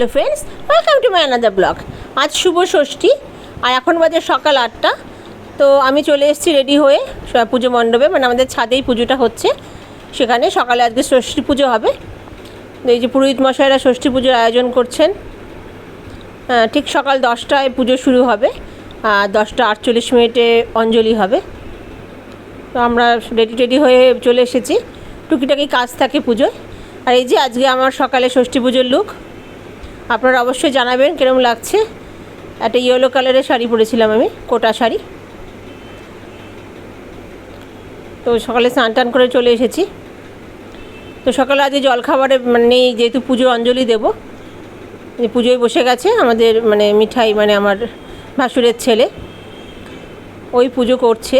Hello friends welcome to my another blog আজ শুভ ষষ্ঠী, আর এখন বাজে সকাল আটটা। তো আমি চলে এসেছি রেডি হয়ে পুজো মণ্ডপে মানে আমাদের ছাদেই পুজোটা হচ্ছে। সেখানে সকালে আজকে ষষ্ঠী পুজো হবে। এই যে পুরোহিত মশাইরা ষষ্ঠী পুজোর আয়োজন করছেন। ঠিক সকাল দশটায় পুজো শুরু হবে, আর দশটা আটচল্লিশ মিনিটে অঞ্জলি হবে। তো আমরা রেডি টেডি হয়ে চলে এসেছি। টুকিটাকি কাজ থাকে পুজোয়। আর এই যে আজকে আমার সকালে ষষ্ঠী পুজোর লুক আপনারা অবশ্যই জানাবেন কিরম লাগছে। একটা ইয়েলো কালারের শাড়ি পরেছিলাম আমি, কোটা শাড়ি। তো সকালে স্নান টান করে চলে এসেছি। তো সকালে আজকে জলখাবারে মানে যেহেতু পুজোর অঞ্জলি দেবো। পুজোয় বসে গেছে আমাদের মানে মিঠাই মানে আমার ভাসুরের ছেলে। ওই পুজো করছে।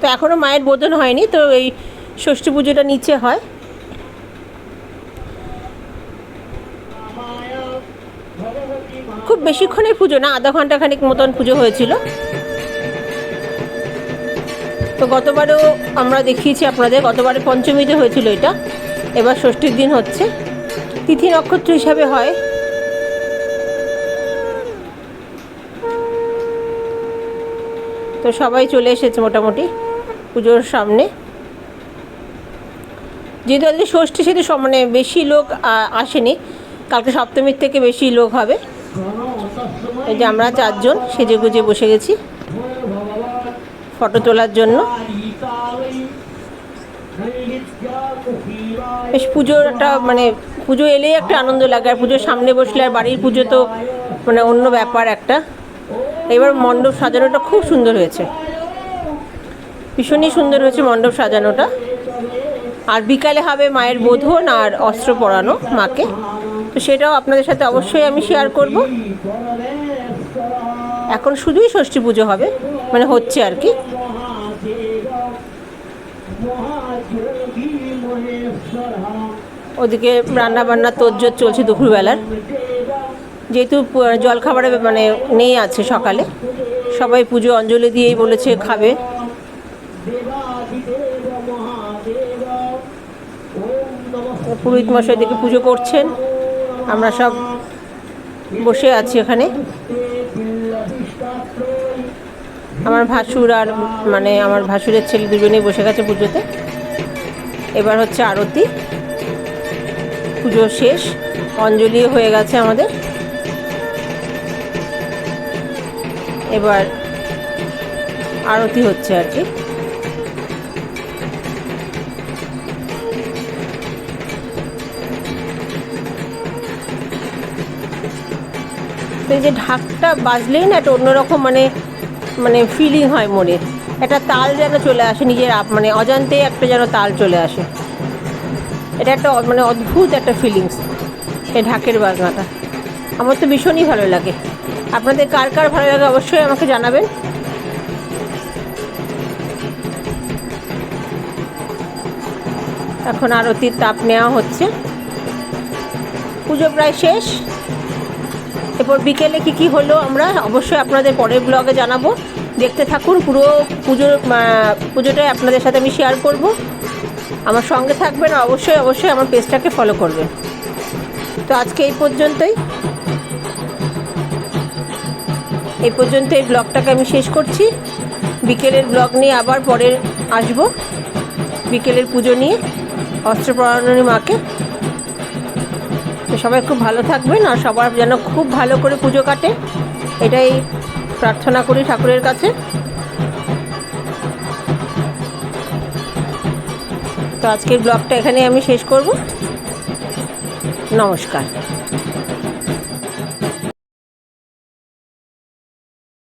তো এখনও মায়ের বোধন হয়নি, তো এই ষষ্ঠী পুজোটা নিচে হয় খুব বেশিক্ষণের পুজো না, আধা ঘণ্টা খানিক মতন পুজো হয়েছিল। তো গতবারও আমরা দেখিয়েছি আপনাদের গতবারে পঞ্চমীতে হয়েছিল এটা। এবার ষষ্ঠীর দিন হচ্ছে। তিথি নক্ষত্র হিসাবে হয়। তো সবাই চলে এসেছে মোটামুটি পুজোর সামনে। যেহেতু আজকে ষষ্ঠী, সেহেতু মানে বেশি লোক আসেনি, কালকে সপ্তমীর থেকে বেশি লোক হবে। এই যে আমরা চারজন সেজে গুজে বসে গেছি ফটো তোলার জন্য। বেশ পুজোটা মানে পুজো এলেই একটা আনন্দ লাগে, আর পুজোর সামনে বসলে আর বাড়ির পুজো তো মানে অন্য ব্যাপার একটা। এবার মণ্ডপ সাজানোটা খুব সুন্দর হয়েছে। ভীষণই সুন্দর হয়েছে মণ্ডপ সাজানোটা। আর বিকালে হবে মায়ের বোধন আর অস্ত্র পরানো মাকে। তো সেটাও আপনাদের সাথে অবশ্যই আমি শেয়ার করব। এখন শুধুই ষষ্ঠী পুজো হবে মানে হচ্ছে আর কি। ওদিকে রান্না বান্না তোজ্জোর চলছে দুপুরবেলার। যেহেতু জলখাবারে মানে নেই আছে সকালে, সবাই পুজো অঞ্জলি দিয়েই বলেছে খাবে। পুরোহিত মশাই দিকে পুজো করছেন। আমরা সব বসে আছি এখানে। আমার ভাসুর আর মানে আমার ভাসুরের ছেলে দুজনেই বসে গেছে পুজোতে। এবার হচ্ছে আরতি। পুজো শেষ। অঞ্জলিও হয়ে গেছে আমাদের। এবার আরতি হচ্ছে আর কি। এই যে ঢাকটা বাজলেই না একটা অন্যরকম মানে মানে ফিলিং হয় মনে একটা তাল যেন চলে আসে নিজের মানে অজান্তেই একটা যেন তাল চলে আসে। এটা একটা মানে অদ্ভুত একটা ফিলিংস এই ঢাকের বাজনাটা। আমার তো ভীষণই ভালো লাগে। আপনাদের কার কার ভালো লাগে অবশ্যই আমাকে জানাবেন। এখন আরতির তাপ নেওয়া হচ্ছে। পুজো প্রায় শেষ। এরপর বিকেলে কি কি হলো আমরা অবশ্যই আপনাদের পরের ব্লগে জানাব। দেখতে থাকুন, পুরো পুজোর পুজোটাই আপনাদের সাথে আমি শেয়ার করব। আমার সঙ্গে থাকবেন অবশ্যই অবশ্যই আমার পেজটাকে ফলো করবেন। তো আজকে এই পর্যন্তই। এই পর্যন্ত এই ব্লগটাকে আমি শেষ করছি। বিকেলের ব্লগ নিয়ে আবার পরে আসব। বিকেলের পুজো নিয়ে অস্ত্র মাকে। তো সবাই খুব ভালো থাকবেন আর সবার যেন খুব ভালো করে পুজো কাটে, এটাই প্রার্থনা করি ঠাকুরের কাছে। তো আজকের ব্লগটা এখানে আমি শেষ করব। নমস্কার।